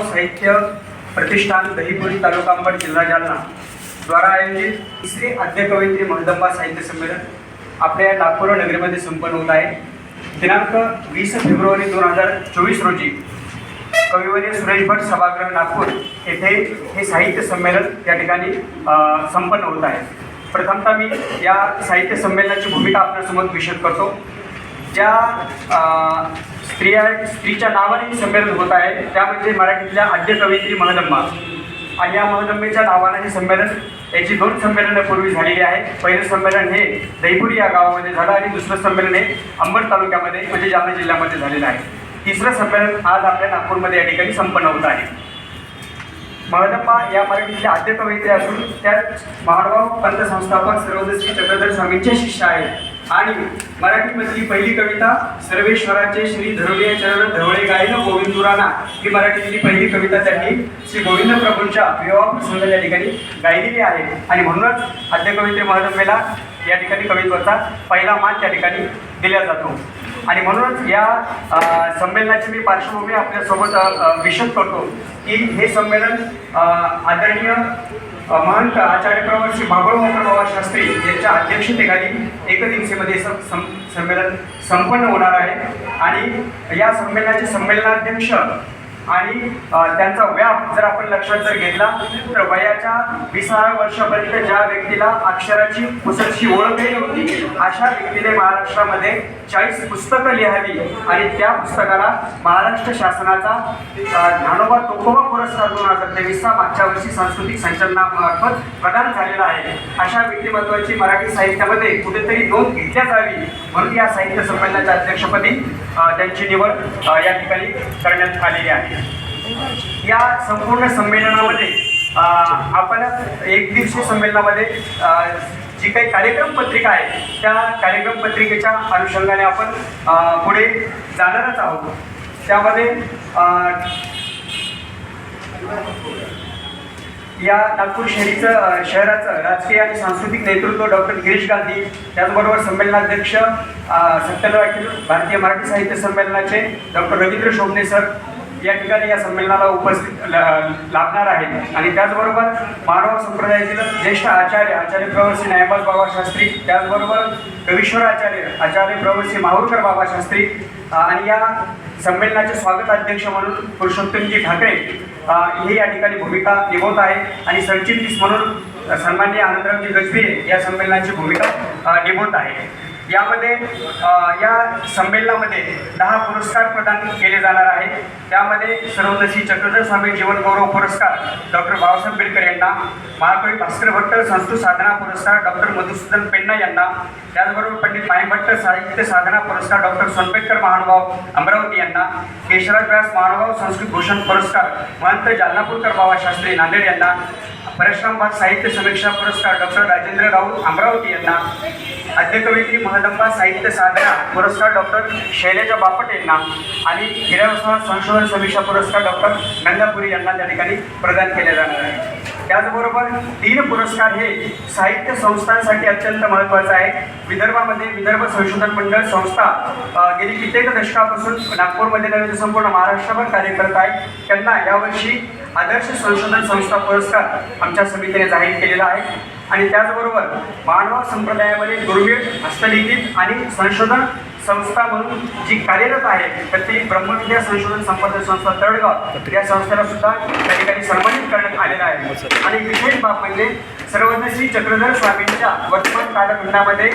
साहित्य प्रतिष्ठान दहीपुरी तालुका अंबड जिल्हा जालना द्वारा आयोजित तिसरी आद्य कवयित्री साहित्य संमेलन आपल्या नागपूर नगरीमध्ये संपन्न होत आहे. दिनांक वीस फेब्रुवारी दोन हजार चोवीस रोजी कविवर्य सुरेश भट सभागृह नागपूर येथे हे साहित्य संमेलन या ठिकाणी संपन्न होत आहे. प्रथमतः मी या साहित्य संमेलनाची भूमिका आपल्यासमोर विषद करतो. ज्या स्त्रिया स्त्रीच्या नावाने संमेलन होत आहे त्या म्हणजे मराठीतल्या आद्य कवयित्री महदंबा आणि या महदंबेच्या नावाने हे संमेलन याची दोन संमेलनं पूर्वी झालेली आहे पहिलं संमेलन हे दहीपुरी या गावामध्ये झालं आणि दुसरं संमेलन हे अंबड तालुक्यामध्ये म्हणजे जालना जिल्ह्यामध्ये झालेलं आहे. तिसरं संमेलन आज आपल्या नागपूरमध्ये या ठिकाणी संपन्न होत आहे. महदंबा या मराठीतल्या आद्य कवयित्री असून त्या महानुभाव पंत संस्थापक सर्वदर्शी चक्रधर स्वामींचे शिष्य आहेत. आणि मराठीमधली पहिली कविता सर्वेश्वराचे श्री धरुलिया चरण धवळे गायन गोविंदुराना. ही मराठीतली पहिली कविता त्यांनी श्री गोविंद प्रभूंच्या विवाह प्रसंगाच्या ठिकाणी गायलेली आहे. आणि म्हणूनच आद्य कवयित्री महदंबेला या ठिकाणी कवित्वाचा पहिला मान त्या ठिकाणी दिला जातो. आणि म्हणूनच या संमेलनाची मी पार्श्वभूमी आपल्यासोबत विशद करतो की हे संमेलन आदरणीय अ, महंत आचार्य प्रवर श्री बाबळमोकर बाबा शास्त्री यांच्या अध्यक्षतेखाली एकदिवसेमध्ये सं सं- संमेलन संपन्न होणार आहे. आणि या संमेलनाचे संमेलनाध्यक्ष आणि त्यांचा व्याप जर आपण लक्षात जर घेतला तर वयाच्या विसाव्या वर्षापर्यंत ज्या व्यक्तीला अक्षराची पुस्तकची ओळखही होती अशा व्यक्तीने महाराष्ट्रामध्ये चाळीस पुस्तकं लिहावी आणि त्या पुस्तकाला महाराष्ट्र शासनाचा ज्ञानोबा तुकोबा पुरस्कार दोन हजार तेवीसचा मागच्या वर्षी सांस्कृतिक संचलनामार्फत प्रदान झालेला आहे. अशा व्यक्तिमत्वाची मराठी साहित्यामध्ये कुठेतरी नोंद घेतल्या जावी म्हणून या साहित्य संमेलनाच्या अध्यक्षपदी त्यांची निवड या ठिकाणी करण्यात आलेली आहे. या संपूर्ण संमेलनामध्ये आपण एक दिवसीय संमेलनामध्ये जी काही कार्यक्रम पत्रिका आहे त्या कार्यक्रम पत्रिकेच्या अनुषंगाने आपण पुढे जाणारच आहोत. त्यामध्ये या नागपूर शहरीचं शहराचं राजकीय आणि सांस्कृतिक नेतृत्व डॉक्टर गिरीश गांधी त्याचबरोबर संमेलनाध्यक्ष अ, सत्यन भारतीय मराठी साहित्य संमेलनाचे डॉक्टर रवींद्र शोभणे सर या ठिकाणी या संमेलनाला उपस्थित ल- लाभणार आहेत. आणि त्याचबरोबर मानव संप्रदायातील ज्येष्ठ आचार्य आचार्य प्रवासी न्यायपाल बाबा शास्त्री त्याचबरोबर कवीश्वर आचार्य आचार्य प्रवासी माहूरकर बाबा शास्त्री आणि या संमेलनाचे स्वागत अध्यक्ष म्हणून पुरुषोत्तमजी ठाकरे हे या ठिकाणी भूमिका निभवत आहे. आणि सरचिटणीस म्हणून अ, सन्माननीय आनंदरावजी गजबी या संमेलनाची भूमिका निभवत आहे. यामध्ये या संमेलनामध्ये दहा पुरस्कार प्रदान केले जाणार आहेत. त्यामध्ये सर्वदशी चक्रधर स्वामी जीवन गौरव पुरस्कार डॉक्टर बाबासाहेब आंबेडकर यांना महाकवी भास्कर भट्ट संस्कृत साधना पुरस्कार डॉक्टर मधुसूदन पेन्ना यांना त्याचबरोबर पंडित माई भट्ट साहित्य साधना पुरस्कार डॉक्टर सोनपेटकर महानुभाव अमरावती यांना केशराज व्यास महानुभाव संस्कृत भूषण पुरस्कार महंत जालनापूरकर बाबा शास्त्री नांदेड यांना परशुराम साहित्य समीक्षा पुरस्कार डॉक्टर राजेंद्र राऊत अमरावती यांना आद्यकवित्री महदंबा साहित्य साधना पुरस्कार डॉक्टर शैलेजा बापट यांना आणि हिरावसा संशोधन समीक्षा पुरस्कार डॉक्टर नंदापुरी यांना त्या ठिकाणी प्रदान केले जाणार आहे. त्याचबरोबर तीन पुरस्कार हे साहित्य संस्थांसाठी अत्यंत महत्त्वाचं आहे विदर्भामध्ये विदर्भ संशोधन मंडळ संस्था गेली कित्येक दशकापासून नागपूरमध्ये नव्हे तर संपूर्ण महाराष्ट्रभर कार्य करत आहे. त्यांना यावर्षी आदर्श संशोधन संस्था पुरस्कार आमच्या समितीने जाहीर केलेला आहे. आणि त्याचबरोबर मानव संप्रदायामध्ये दुर्मिळ हस्तलिखित आणि संशोधन संस्था म्हणून जी कार्यरत आहे तर ती ब्रह्मविद्या संशोधन संपदा संस्था तळगाव या संस्थेला सुद्धा त्या ठिकाणी सन्मानित करण्यात आलेला आहे. आणि विशेष बाब म्हणजे सर्वज्ञश्री चक्रधर स्वामींच्या वर्तमान कालखंडामध्ये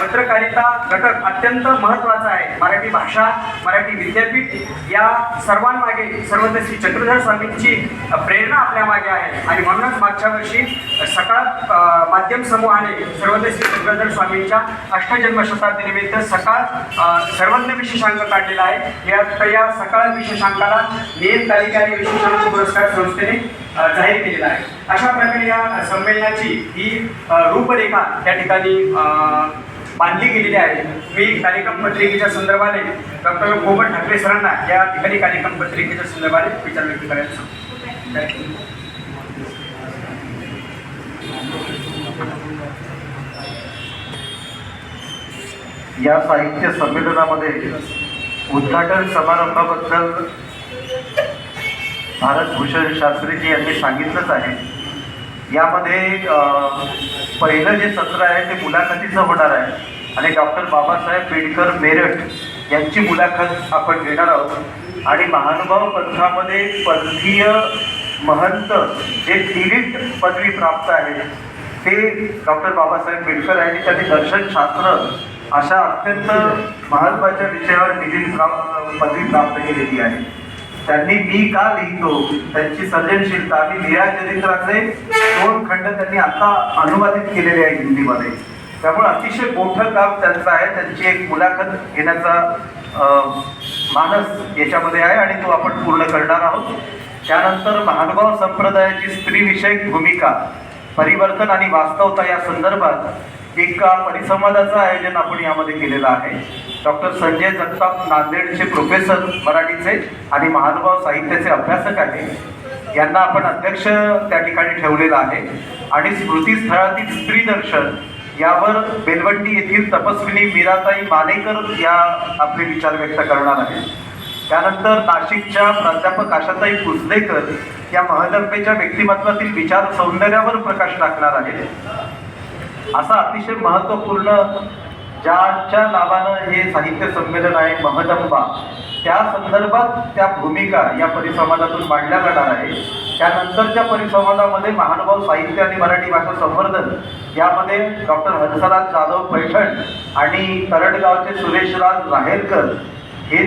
पत्रकारिता घटक अत्यंत महत्त्वाचा आहे. मराठी भाषा मराठी विद्यापीठ या सर्वांमागे सर्वज्ञश्री चक्रधर स्वामींची प्रेरणा आपल्या मागे आहे. आणि म्हणूनच मागच्या वर्षी सकाळ माध्यम समूहाने सर्वज्ञश्री चक्रधर स्वामींच्या अष्टजन्म शताब्दीनिमित्त सकाळ सर्वज्ञ विशेषांक काढलेला आहे. या तर या सकाळ विशेषांकाला नियम तालिका आणि विशेषांक पुरस्कार संस्थेने जाहीर केलेला आहे. अशा प्रकारे या संमेलनाची ही रूपरेखा त्या ठिकाणी बांधली गेलेली आहे. मी कार्यक्रम पत्रिकेच्या संदर्भाने डॉक्टर कोमल ठाकरे सरांना या ठिकाणी कार्यक्रम पत्रिकेच्या संदर्भाने विचार व्यक्त करायला सांगतो. या साहित्य संमेलनामध्ये उद्घाटन समारंभाबद्दल भारतभूषण शास्त्रीजी यांनी सांगितलंच आहे. यामध्ये पहिलं जे सत्र आहे ते मुलाखतीचं होणार आहे आणि डॉक्टर बाबासाहेब बेडकर मेरठ यांची मुलाखत आपण घेणार आहोत. आणि महानुभाव पंथामध्ये पंथीय महंत जे डिलीट पदवी प्राप्त आहे ते डॉक्टर बाबासाहेब बेडकर यांनी त्यांनी दर्शनशास्त्र अशा अत्यंत महत्त्वाच्या विषयावर डिलीट प्राप्त पदवी प्राप्त केलेली आहे त्यांनी मी का लिहितो? त्यांची सर्जनशीलता. आणि लीळा चरित्राचे दोन खंड त्यांनी आता अनुवादित केलेले आहे हिंदीमध्ये. त्यामुळे अतिशय मोठं काम त्यांचं आहे. त्यांची एक मुलाखत घेण्याचा मानस याच्यामध्ये आहे आणि तो आपण पूर्ण करणार आहोत. त्यानंतर महानुभाव संप्रदायाची स्त्रीविषयक भूमिका परिवर्तन आणि वास्तवता या संदर्भात एका परिसंवादाचं आयोजन आपण यामध्ये केलेलं आहे. डॉक्टर संजय जगताप नांदेडचे प्रोफेसर मराठीचे आणि महानुभाव साहित्याचे अभ्यासक आहे यांना आपण अध्यक्ष त्या ठिकाणी ठेवलेलं आहे. आणि स्मृतीस्थळातील स्त्री दर्शन यावर बेलवंडी येथील तपस्विनी मीराताई मानेकर या आपले विचार व्यक्त करणार आहेत. त्यानंतर नाशिकच्या प्राध्यापक आशाताई कुसलेकर या महदंपेच्या व्यक्तिमत्वातील विचार सौंदर्यावर प्रकाश टाकणार आहेत. असा अतिशय महत्त्वपूर्ण ज्याच्या नावानं हे साहित्य संमेलन आहे महदंबा. त्या संदर्भात त्या भूमिका या परिसंवादातून मांडल्या जाणार आहे. त्यानंतरच्या परिसंवादामध्ये महानुभाव साहित्य आणि मराठी भाषा संवर्धन यामध्ये डॉक्टर हंसराज जाधव पैठण आणि तरडगावचे सुरेशराज राहेरकर हे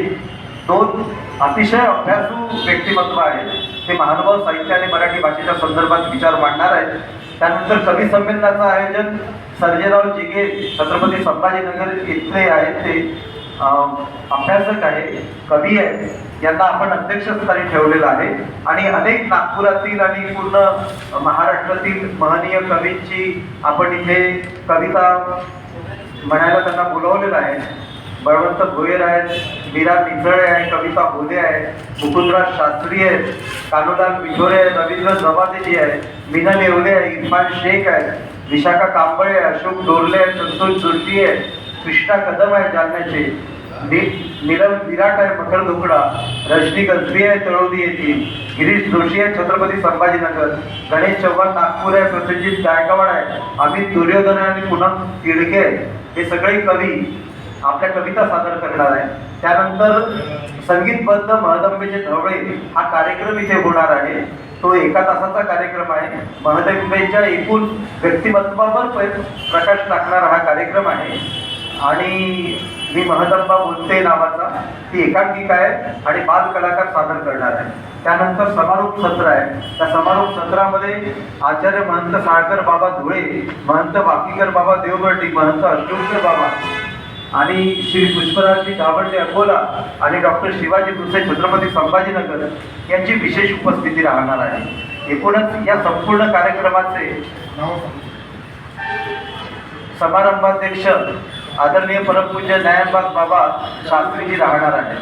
दोन अतिशय अभ्यासू व्यक्तिमत्व आहेत. ते महानुभाव साहित्य आणि मराठी भाषेच्या संदर्भात विचार मांडणार आहेत. त्यानंतर कवी संमेलनाचं आयोजन सर्जेराव जिगे छत्रपती संभाजीनगर इथले आहेत ते अभ्यासक आहे कवी आहे यांना आपण अध्यक्षस्थानी ठेवलेलं आहे. आणि अनेक नागपुरातील आणि पूर्ण महाराष्ट्रातील महनीय कवींची आपण इथे कविता म्हणायला त्यांना बोलवलेलं आहे. बळवंत भोयर आहेत मीरा निझळे आहे कविता भोले आहे मुकुंदराज शास्त्री आहेत कानुलाल मिठोरे आहे रवींद्र जवादेजी आहे मीनल येवले आहे इरफान शेख आहे विशाखा कांबळे अशोक डोरले आहे संतोष जोशी आहे कृष्णा कदम आहे जालन्याचे नी- नीलम विराट आहे मकर दुकडा रजनी गजबी आहे तळोदी येथील गिरीश जोशी आहे छत्रपती संभाजीनगर गणेश चव्हाण नागपूर आहे प्रसंजित गायकवाड आहे अमित दुर्योधन आणि पुनम तिडके हे सगळे कवी आपल्या कविता सादर करणार आहे. त्यानंतर संगीतबद्ध महदंबेचे धवळे हा कार्यक्रम इथे होणार आहे. तो एका तासाचा कार्यक्रम आहे. महदंबेच्या एकूण व्यक्तिमत्वावर प्रकाश टाकणारा हा कार्यक्रम आहे. आणि मी महदंबा बोलते नावाचा ती एकांकिका आहे आणि बाल कलाकार सादर करणार आहे. त्यानंतर समारोप सत्र आहे. त्या समारोप सत्रामध्ये आचार्य महंत साळकर बाबा धुळे महंत वाकीकर बाबा देवबर्टी महंत अशोकर बाबा आणि श्री पुष्पराजजी गावंडे अकोला आणि डॉक्टर शिवाजी भुसे छत्रपती संभाजीनगर यांची विशेष उपस्थिती राहणार आहे. एकूणच या संपूर्ण कार्यक्रमाचे समारंभाध्यक्ष आदरणीय परमपूज्य न्यायबाग बाबा शास्त्रीजी राहणार आहे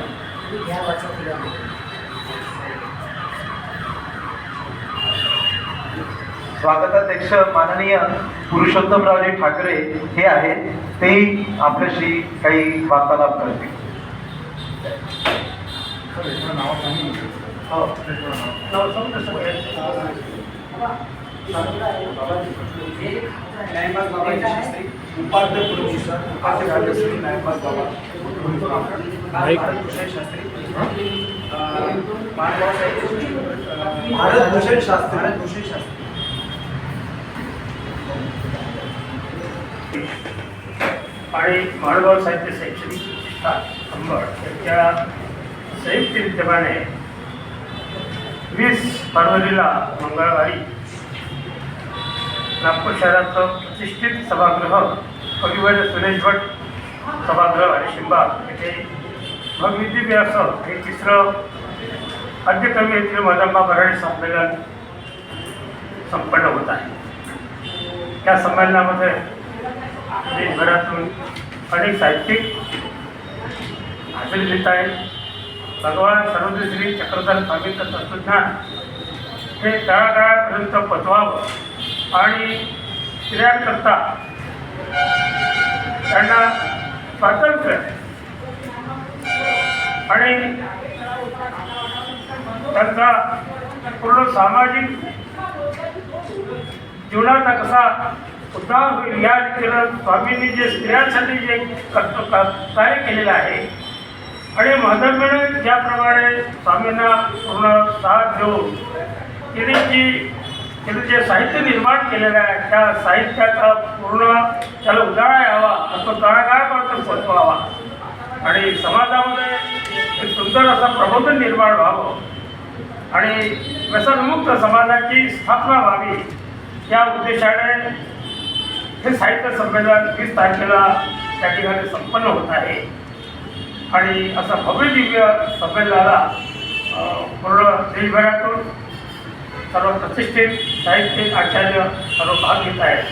स्वागताध्यक्ष माननीय पुरुषोत्तमरावजी ठाकरे हे आहेत. ते आपल्याशी काही वार्तालाप करतील हो. न्यायबाग बाबाजी शास्त्री उपाध्य प्रोफेसर उपाध्य राजश्री न्यायबाग बाबा भारतभूषण शास्त्री आणि माणगाव साहित्य शैक्षणिक प्रतिष्ठा अंबड यांच्या संयुक्त विद्यमाने वीस फरवरीला मंगळवारी नागपूर शहराचं प्रतिष्ठित सभागृह कविवर्य सुरेश भट सभागृह आणि शिंबा येथे भगविद्य असं हे तिसरं आद्यकवी येथील मदंबा मराठी संमेलन संपन्न होत आहे. त्या संमेलनामध्ये देशभरातून अनेक साहित्यिक हजेरी देत आहेत. भगवान सर्वोदय श्री चक्रधर स्वामीचं तत्वज्ञान हे तळागाळापर्यंत पचवावं आणि स्त्रियांकरता त्यांना स्वातंत्र्य आणि त्यांचा पूर्ण सामाजिक जीवनाचा कसा सुद्धा होईल या रीतीनं स्वामींनी जे स्त्रियांसाठी जे कार्य केलेलं आहे आणि महाधर्मेने ज्याप्रमाणे स्वामींना पूर्ण साथ देऊन तिने जी तिने जे साहित्य निर्माण केलेलं आहे त्या साहित्याचा पूर्ण त्याला उजाळा यावा असं तो तळागाळापर्यंत पोचवावा आणि समाजामध्ये एक सुंदर असं प्रबोधन निर्माण व्हावं. आणि व्यसनमुक्त समाजाची स्थापना व्हावी या उद्देशाने हे साहित्य संमेलन वीस तारखेला त्या ठिकाणी संपन्न होत आहे. आणि असं भव्य दिव्य संमेलनाला पूर्ण देशभरातून सर्व प्रतिष्ठित साहित्यिक आचार्य सर्व भाग घेत आहेत.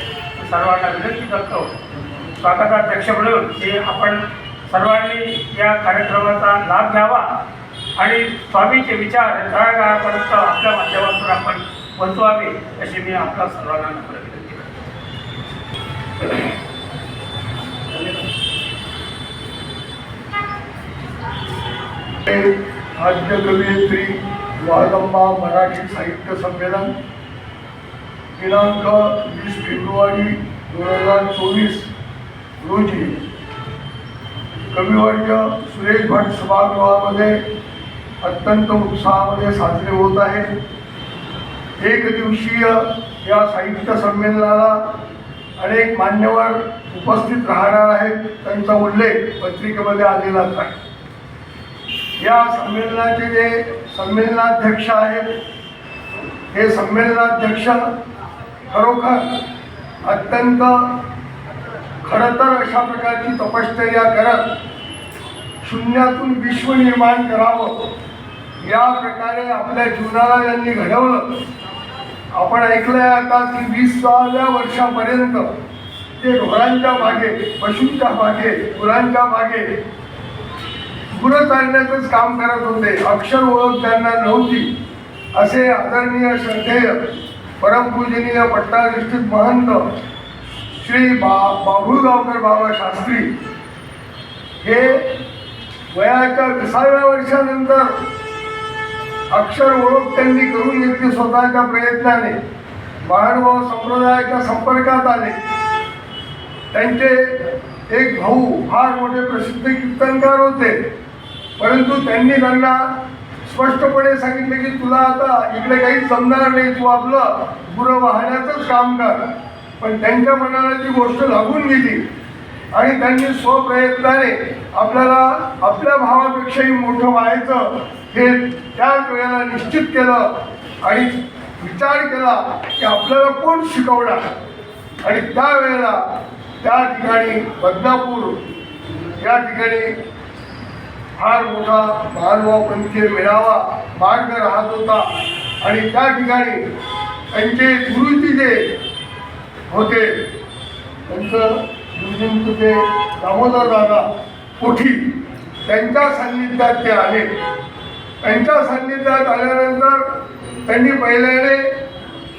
सर्वांना विनंती करतो स्वागताध्यक्ष म्हणून की आपण सर्वांनी या कार्यक्रमाचा लाभ घ्यावा आणि स्वामीचे विचार तळागाळापर्यंत आपल्या माध्यमातून आपण पोचवावे अशी मी आपल्या सर्वांना नम्र विनंती आद्य कवयित्री वादंबा मराठी साहित्य संमेलन दिनांक वीस फेब्रुवारी दोन हजार चोवीस रोजी कविवर्य सुरेश भट सभागृहामध्ये अत्यंत उत्साहामध्ये साजरे होत आहे एक दिवसीय या साहित्य संमेलनाला अनेक मान्यवर उपस्थित राहणार आहेत त्यांचा उल्लेख पत्रिकेमध्ये आलेलाच आहे. या संमेलनाचे जे संमेलनाध्यक्ष आहेत हे संमेलनाध्यक्ष खरोखर अत्यंत खरं तर अशा प्रकारची तपश्चर्या करत शून्यातून विश्व निर्माण करावं या प्रकारे आपल्या जीवनाला यांनी घडवलं. आपण ऐकलंय आता की वीसाव्या वर्षापर्यंत ते ढोरांच्या मागे पशूंच्या मागे गुरांच्या मागे गुरं चालण्याचंच काम करत होते अक्षर ओळख त्यांना नव्हती असे आदरणीय श्रद्धेय परमपूजनीय पट्टाधिष्ठित महंत श्री बा बाभुळगावकर बाबा शास्त्री हे वयाच्या विसाव्या वर्षानंतर अक्षर ओळख त्यांनी करून घेतली स्वतःच्या प्रयत्नाने. महानुभाव संप्रदायाच्या संपर्कात आले. त्यांचे एक भाऊ फार मोठे प्रसिद्ध कीर्तनकार होते. परंतु त्यांनी त्यांना स्पष्टपणे सांगितले की तुला आता इकडे काही जमणार नाही. तू आपलं गुरं वाहण्याचंच काम कर. पण त्यांच्या मनाला ती गोष्ट लागून गेली. आणि त्यांनी स्वप्रयत्नाने आपल्याला आपल्या भावापेक्षाही मोठं व्हायचं हे त्याच वेळेला निश्चित केलं आणि विचार केला की आपल्याला कोण शिकवणार? आणि त्यावेळेला त्या ठिकाणी बदनापूर या ठिकाणी फार मोठा महानुभावपंथी मेळावा मार्ग राहत होता. आणि त्या ठिकाणी त्यांचे गुरुजी जे होते त्यांचं गुरुजींचं ते म्हणजे दामोदर दादा पोठी त्यांच्या सान्निध्यात ते आले. त्यांच्या सान्निध्यात आल्यानंतर त्यांनी पहिल्याने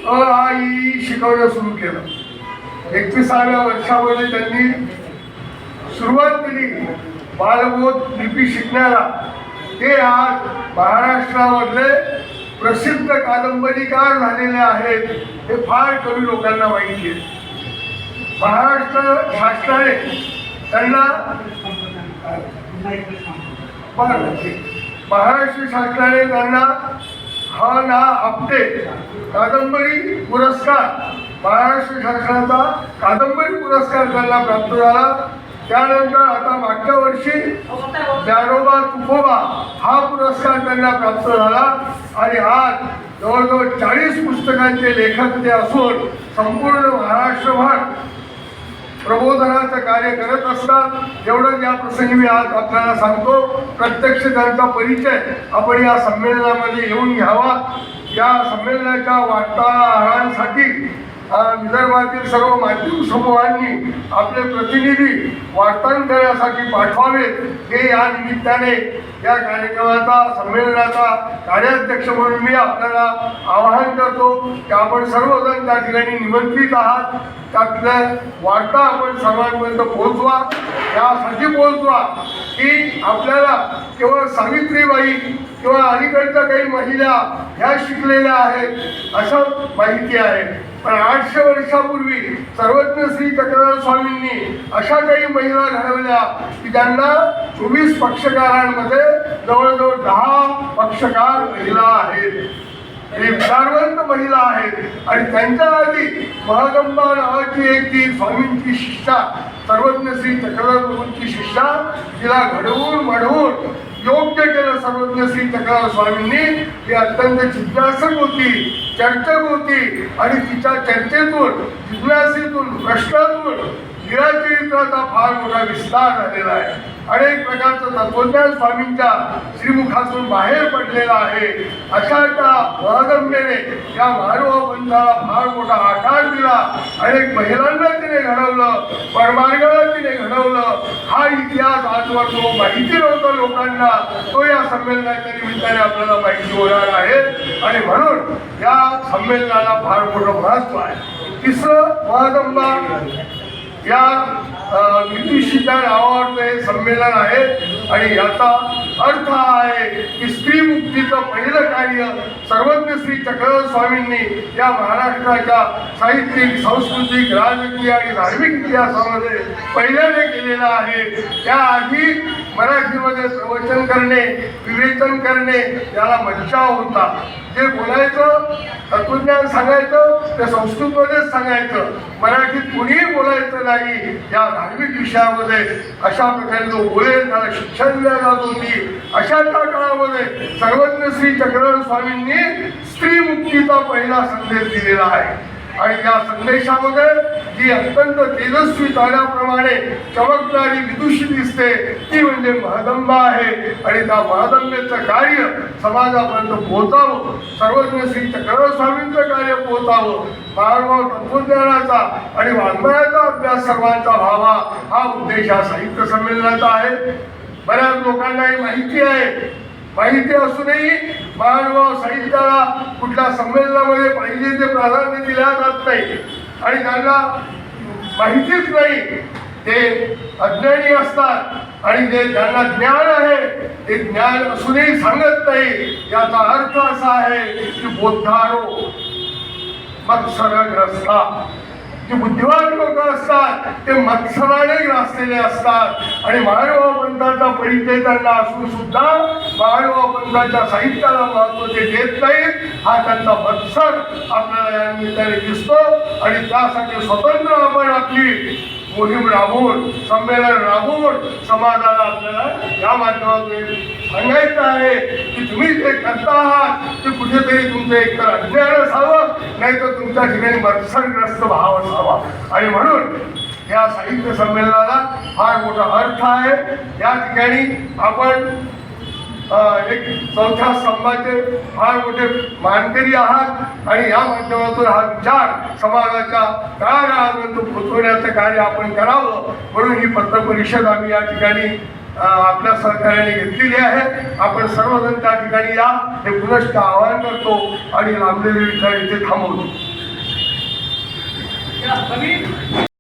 अ आ ई शिकवणं सुरू केलं. एकविसाव्या वर्षामध्ये त्यांनी सुरुवात केली बालबोध लिपी शिकण्याला. ते आज महाराष्ट्रामधले प्रसिद्ध कादंबरीकार झालेले आहेत हे फार कमी लोकांना माहिती आहे. महाराष्ट्र शासनाने त्यांना बरं, महाराष्ट्र शासनाने त्यांना हा ना आपटे कादंबरी पुरस्कार महाराष्ट्र शासनाचा कादंबरी पुरस्कार त्यांना प्राप्त झाला. त्यानंतर आता मागच्या वर्षी ज्ञानोबा तुकोबा हा पुरस्कार त्यांना प्राप्त झाला. आणि आज जवळजवळ चाळीस पुस्तकांचे लेखक ते असून संपूर्ण महाराष्ट्रभर प्रबोधनाचं कार्य करत असतात एवढंच या प्रसंगी मी आज आपल्याला सांगतो. प्रत्यक्ष त्यांचा परिचय आपण या संमेलनामध्ये येऊन घ्यावा. या संमेलनाच्या वार्ताहरांसाठी विदर्भातील सर्व माध्यम समूहांनी आपले प्रतिनिधी वार्तांकनासाठी पाठवावेत हे या निमित्ताने या कार्यक्रमाचा संमेलनाचा कार्याध्यक्ष म्हणून मी आपल्याला आवाहन करतो की आपण सर्वजण त्या ठिकाणी निमंत्रित आहात. त्यातलं वार्ता आपण सर्वांपर्यंत पोहोचवा. यासाठी पोहोचवा की आपल्याला केवळ सावित्रीबाई किंवा अलीकडच्या काही महिला ह्या शिकलेल्या आहेत असं माहिती आहे पण आठशे वर्षापूर्वी सर्वज्ञ श्री चक्रधर स्वामींनी अशा काही महिला घडवल्या की ज्यांना चोवीस पक्षकारांमध्ये जवळजवळ दहा पक्षकार महिला आहेत. हे विचारवंत महिला आहेत. आणि त्यांच्या आधी महागंबा नावाची एक ती स्वामींची शिष्या सर्वज्ञ श्री चक्रधर शिष्या तिला घडवून मढवून योग्य केलं सर्वज्ञ श्री चक्रधर स्वामींनी ती अत्यंत जिज्ञासक होती चर्चक होती आणि तिच्या चर्चेतून जिज्ञासेतून प्रश्नातून निराचरित्राचा फार मोठा विस्तार झालेला आहे. अनेक प्रकारचं तत्वज्ञान स्वामींच्या श्रीमुखातून बाहेर पडलेलं आहे. अशा त्या महगम्येने या महानुभाव पंथाला फार मोठा आकार दिला. अनेक महिलांना तिने घडवलं परमार्गाला तिने घडवलं. हा इतिहास आजवर जो माहिती नव्हता लोकांना. तो या संमेलनाच्या निमित्ताने आपल्याला माहिती होणार आहे. आणि म्हणून या संमेलनाला फार मोठं महत्त्व आहे. तिसरं महागंबा या अ, विदुषीच्या नावावरचं संमेलन आहे. आणि याचा अर्थ हा आहे की स्त्री मुक्तीचं पहिलं कार्य सर्वज्ञ श्री चक्रधर स्वामींनी या महाराष्ट्राच्या साहित्यिक सांस्कृतिक राजकीय आणि धार्मिक इतिहासामध्ये पहिल्याने केलेलं आहे. त्याआधी मराठीमध्ये प्रवचन करणे विवेचन करणे याला मज्जाव होता. जे बोलायचं तत्वज्ञान सांगायचं ते संस्कृतमध्येच सांगायचं. मराठीत कुणीही बोलायचं नाही या धार्मिक विषयामध्ये अशा प्रकारे जो बोलेल त्याला शिक्षण दिल्या जात होती. अशा त्या काळामध्ये सर्वज्ञ श्री चक्रधर स्वामींनी स्त्री मुक्तीचा पहिला संदेश दिलेला आहे. आणि या संदेशामध्ये जी अत्यंत तेजस्वी ताऱ्याप्रमाणे चमकणारी विदुषी दिसते ती म्हणजे महादंबा आहे. आणि त्या महादंबेचं कार्य समाजापर्यंत पोहोचावं सर्वज्ञ श्री चक्रस्वामींचं कार्य पोहोचावं मानव तत्वज्ञानाचा आणि वाङ्मयाचा अभ्यास सर्वांचा व्हावा हा उद्देश हा साहित्य संमेलनाचा आहे. बऱ्याच लोकांना ही माहिती आहे. माहिती असूनही महानुभाव साहित्याला कुठल्या संमेलनामध्ये पाहिजे ते प्राधान्य दिल्या जात नाही. आणि त्यांना माहितीच नाही ते अज्ञानी असतात. आणि जे त्यांना ज्ञान आहे ते ज्ञान असूनही सांगत नाही. याचा अर्थ असा आहे की बोद्धारो मत्सरग्रस्ता जे बुद्धिवान लोक असतात ते मत्सराने ग्रासलेले असतात. आणि मानव पंथाचा परिचय त्यांना असून सुद्धा मानव पंथाच्या साहित्याला महत्त्व ते देत नाहीत. हा त्यांचा मत्सर आपल्याला या निमित्ताने दिसतो. आणि त्यासाठी स्वतंत्र आपण आपली मोहीम राबवून संमेलन राबवून समाजाला आपल्याला या माध्यमातून सांगायचं आहे की तुम्ही जे करता आहात ते कुठेतरी तुमचं एकतर अज्ञान असावं. नाही तर तुमच्या ठिकाणी मत्सरग्रस्त भाव असावा. आणि म्हणून या साहित्य संमेलनाला फार मोठा अर्थ आहे. या ठिकाणी आपण एक चौथ्या स्तंभाचे फार मोठे मानकरी आहात. आणि या माध्यमातून हा विचार समाजाच्या तळागाळापर्यंत पोचवण्याचं कार्य आपण करावं. म्हणून ही पत्रपरिषद आम्ही या ठिकाणी आपल्या सहकार्याने घेतलेली आहे. आपण सर्वजण त्या ठिकाणी या. हे पुनश्च आवाहन करतो आणि लांबलेले विचार इथे थांबवतो.